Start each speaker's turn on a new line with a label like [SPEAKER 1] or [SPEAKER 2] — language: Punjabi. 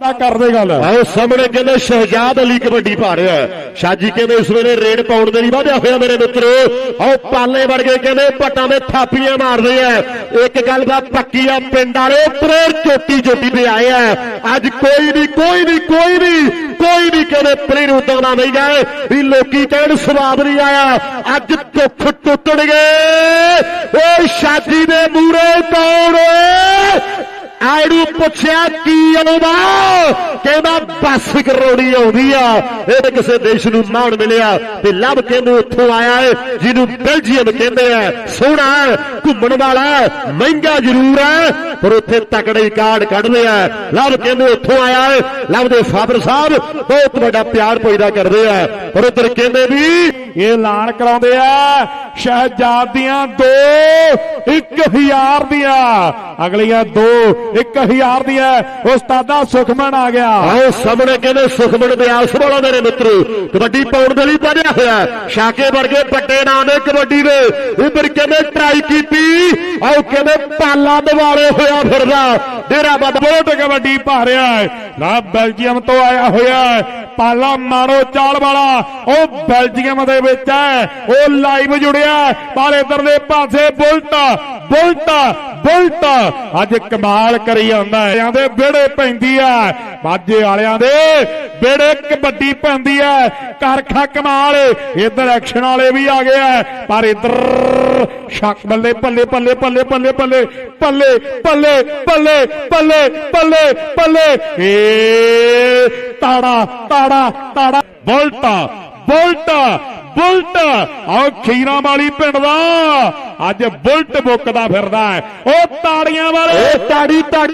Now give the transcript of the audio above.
[SPEAKER 1] ਉਸਤਾਦਾ ਕਰਦੇ ਗੱਲ।
[SPEAKER 2] ਆਓ ਸਾਹਮਣੇ ਕਹਿੰਦੇ ਸ਼ਹਿਜਾਦ ਅਲੀ ਕਬੱਡੀ ਪਾ ਰਿਹਾ ਸ਼ਾਜੀ ਕਹਿੰਦੇ ਇਸ ਵੇਲੇ ਰੇਡ ਪਾਉਣ ਦੇ ਨਹੀਂ ਵਧਿਆ ਹੋਇਆ ਮੇਰੇ ਮਿੱਤਰੋ। ਆਓ ਪਾਲੇ ਵੜ ਗਏ ਕਹਿੰਦੇ ਪੱਟਾਂ ਦੇ ਥਾਪੀਆਂ ਮਾਰਦੇ ਆ। ਇੱਕ ਗੱਲ ਦਾ ਪੱਕੀ ਆ, ਪਿੰਡ ਵਾਲੇ ਉੱਪਰੇ ਚੋਟੀ ਚੋਟੀ ਤੇ ਆਏ ਆ। ਅੱਜ ਕੋਈ ਨਹੀਂ ਕੋਈ ਨਹੀਂ ਕੋਈ ਨਹੀਂ, ਕੋਈ ਵੀ ਕਹਿੰਦੇ ਪਰੇ ਨੂੰ ਨਹੀਂ ਗਏ। ਵੀ ਲੋਕੀ ਕਹਿਣ ਸਵਾਦ ਨਹੀਂ ਆਇਆ। ਅੱਜ ਦੁੱਖ ਟੁੱਟਣਗੇ। ਓਏ ਸ਼ਾਜੀ ਦੇ ਮੂਰੇ ਕੌਣ? ਆੜੂ ਪੁੱਛਿਆ ਕੀ ਆਉਂਦਾ? ਕਹਿੰਦਾ ਬੱਸ ਕਰੋੜੀ ਆਉਂਦੀ ਆ। ਇਹ ਤਾਂ ਕਿਸੇ ਦੇਸ਼ ਨੂੰ ਮਾਣ ਮਿਲਿਆ ਤੇ ਲੱਭ ਕਹਿੰਦੇ ਉੱਥੋਂ ਆਇਆ ਹੈ ਜਿਹਨੂੰ ਬੈਲਜੀਅਮ ਕਹਿੰਦੇ ਆ। ਸੋਹਣਾ ਘੁੰਮਣ ਵਾਲਾ ਮਹਿੰਗਾ ਜ਼ਰੂਰ ਹੈ ਪਰ ਉੱਥੇ ਤਕੜੇ ਕਾਰਡ ਕੱਢਦੇ ਆ। ਲੱਭ ਕਹਿੰਦੇ ਉੱਥੋਂ ਆਇਆ ਹੈ ਲੱਭ ਦੇ ਫਾਦਰ ਸਾਹਿਬ ਬਹੁਤ ਵੱਡਾ ਪਿਆਰ ਪੈਦਾ ਕਰਦੇ ਆ। ਪਰ ਉਧਰ ਕਹਿੰਦੇ ਵੀ
[SPEAKER 1] ਇਹ ਐਲਾਨ ਕਰਾਉਂਦੇ ਆ, ਸ਼ਹਿਜਾਦ ਦੀਆਂ ਦੋ 1000 ਦੀਆਂ। ਅਗਲੀਆਂ ਦੋ 1000 ਦੀਆਂ। ਉਸਤਾਦਾ ਸੁਖਮਨ ਆ ਗਿਆ।
[SPEAKER 2] ਆਓ ਸਾਹਮਣੇ ਕਹਿੰਦੇ ਸੁਖਮਨ ਬਿਆਸ ਵਾਲਾ ਮੇਰੇ ਮਿੱਤਰੋ, ਕਬੱਡੀ ਪਾਉਣ ਦੇ ਲਈ ਵਧਿਆ ਹੋਇਆ ਸ਼ਾਕੇ ਵਰਗੇ ਵੱਡੇ ਨਾਂ ਨੇ ਕਬੱਡੀ ਦੇ। ਇੱਧਰ ਕਹਿੰਦੇ ਟਰਾਈ ਕੀਤੀ? ਆਓ ਕਹਿੰਦੇ ਪਾਲਾ ਦਿਵਾਲੇ ਹੋਇਆ ਫਿਰਦਾ। ਡੇਰਾ ਬੱਦ
[SPEAKER 1] ਬਹੁਤ ਕਬੱਡੀ ਪਾ ਰਿਹਾ ਹੈ। ਨਾ ਬੈਲਜੀਅਮ ਤੋਂ ਆਇਆ ਹੋਇਆ ਹੈ। ਪਾਲਾ ਮਾਰੋ ਚਾਲ ਵਾਲਾ। ਉਹ ਬੈਲਜੀਅਮ ਦੇ ਵਿੱਚ ਹੈ। ਉਹ ਲਾਈਵ ਜੁੜਿਆ। ਪਾਲੇ ਪਰ ਇਧਰ ਦੇ ਪਾਸੇ ਬੁਲਟ ਬੁਲਟ। ਬੁਲਟ ਅੱਜ ਕਮਾਲ ਕਰੀ ਜਾਂਦਾ ਹੈ ਆਂਦੇ ਵਿਹੜੇ ਪੈਂਦੀ ਹੈ ਬਾਜੇ ਵਾਲਿਆਂ ਦੇ ਵਿਹੜੇ ਕਬੱਡੀ ਪੈਂਦੀ ਹੈ ਕਰਖਾ ਕਮਾਲ ਇਧਰ ਐਕਸ਼ਨ ਵਾਲੇ ਵੀ ਆ ਗਏ ਪਰ ਇਧਰ ਸ਼ੱਕ ਬੱਲੇ ਪੱਲੇ ਪੱਲੇ ਪੱਲੇ ਪੱਲੇ ਪੱਲੇ ਪੱਲੇ ਪੱਲੇ ਪੱਲੇ ਪੱਲੇ ਪੱਲੇ ਪੱਲੇ ਏ ਤਾੜਾ ਤਾੜਾ ਤਾੜਾ ਬੁਲਟ ਬੁਲਟ ਬੁਲਟ। ਆਓ ਖੀਰਾਂ ਵਾਲੀ ਪਿੰਡ ਦਾ। ਅੱਜ ਬੁਲਟ ਬੁੱਕਦਾ ਫਿਰਦਾ ਹੈ। ਉਹ ਤਾੜੀਆਂ ਵਾਲੇ।
[SPEAKER 2] ਤਾੜੀ ਤਾੜੀ।